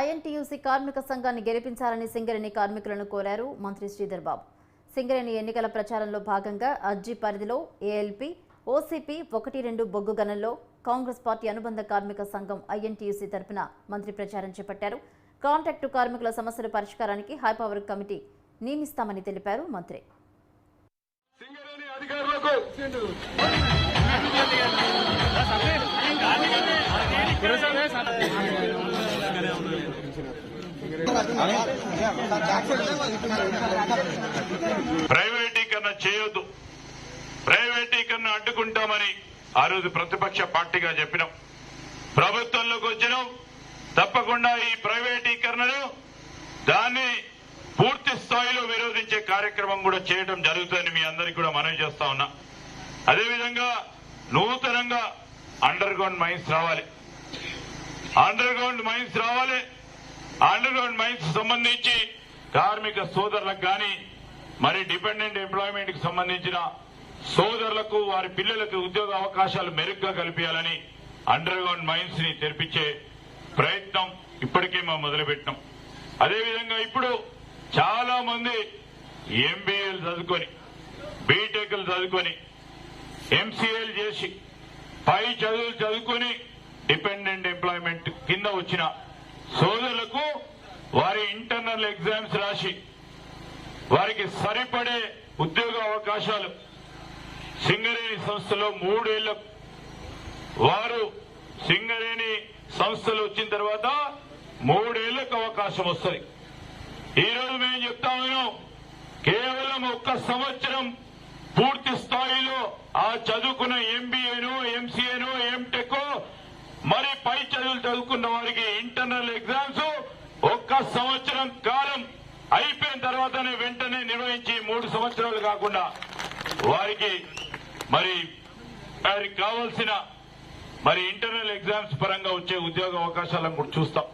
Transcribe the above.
INTUC కార్మిక సంఘాన్ని గెలిపించాలని సింగరేణి కార్మికులను కోరారు మంత్రి శ్రీధర్ బాబు. సింగరేణి ఎన్నికల ప్రచారంలో భాగంగా అర్జీ పరిధిలో ఏఎల్పీ ఓసీపీ ఒకటి రెండు బొగ్గు గనంలో కాంగ్రెస్ పార్టీ అనుబంధ కార్మిక సంఘం ఐఎన్టీయూసీ తరపున మంత్రి ప్రచారం చేపట్టారు. కాంట్రాక్టు కార్మికుల సమస్యల పరిష్కారానికి హైపవర్ కమిటీ నియమిస్తామని తెలిపారు మంత్రి. అధికారులకు ప్రైవేటీకరణ చేయొద్దు. ప్రైవేటీకరణ అడ్డుకుంటామని ఆ రోజు ప్రతిపక్ష పార్టీగా చెప్పినాం. ప్రభుత్వంలోకి వచ్చినాం. తప్పకుండా ఈ ప్రైవేటీకరణను దాన్ని పూర్తి స్థాయిలో విరోధించే కార్యక్రమం కూడా చేయడం జరుగుతుందని మీ అందరికీ కూడా మనవి చేస్తా ఉన్నా. అదేవిధంగా నూతనంగా అండర్ గ్రౌండ్ మైన్స్ రావాలి. అండర్ గ్రౌండ్ మైన్స్ రావాలి అండర్గ్రౌండ్ మైన్స్ సంబంధించి కార్మిక సోదరులకు కానీ మరి డిపెండెంట్ ఎంప్లాయ్మెంట్కి సంబంధించిన సోదరులకు వారి పిల్లలకు ఉద్యోగ అవకాశాలు మెరుగ్గా కల్పించాలని అండర్ గ్రౌండ్ మైన్స్ని తెరిపించే ప్రయత్నం ఇప్పటికే మేము మొదలుపెట్టినాం. అదేవిధంగా ఇప్పుడు చాలా మంది ఎంబీఏలు చదువుకొని బీటెక్లు చదువుకొని ఎంసీఏలు చేసి పై చదువులు చదువుకొని డిపెండెంట్ ఎంప్లాయ్మెంట్ కింద వచ్చిన సోదరులకు వారి ఇంటర్నల్ ఎగ్జామ్స్ రాసి వారికి సరిపడే ఉద్యోగ అవకాశాలు సింగరేణి సంస్థలో మూడేళ్ళ వారు సింగరేణి సంస్థలు వచ్చిన తర్వాత మూడేళ్ళకు అవకాశం వస్తుంది. ఈరోజు మేము చెప్తా ఉన్నాం కేవలం ఒక్క సంవత్సరం పూర్తి స్థాయిలో ఆ చదువుకున్న ఎంబీఏను ఎంసీఏను ఎంటెక్ మరి పై చదువులు చదువుకున్న వారికి ఇంటర్నల్ ఎగ్జామ్స్ ఒక్క సంవత్సరం కాలం అయిపోయిన తర్వాతనే వెంటనే నిర్వహించి మూడు సంవత్సరాలు కాకుండా వారికి మరి వారికి కావాల్సిన మరి ఇంటర్నల్ ఎగ్జామ్స్ పరంగా వచ్చే ఉద్యోగ అవకాశాలను కూడా చూస్తాం.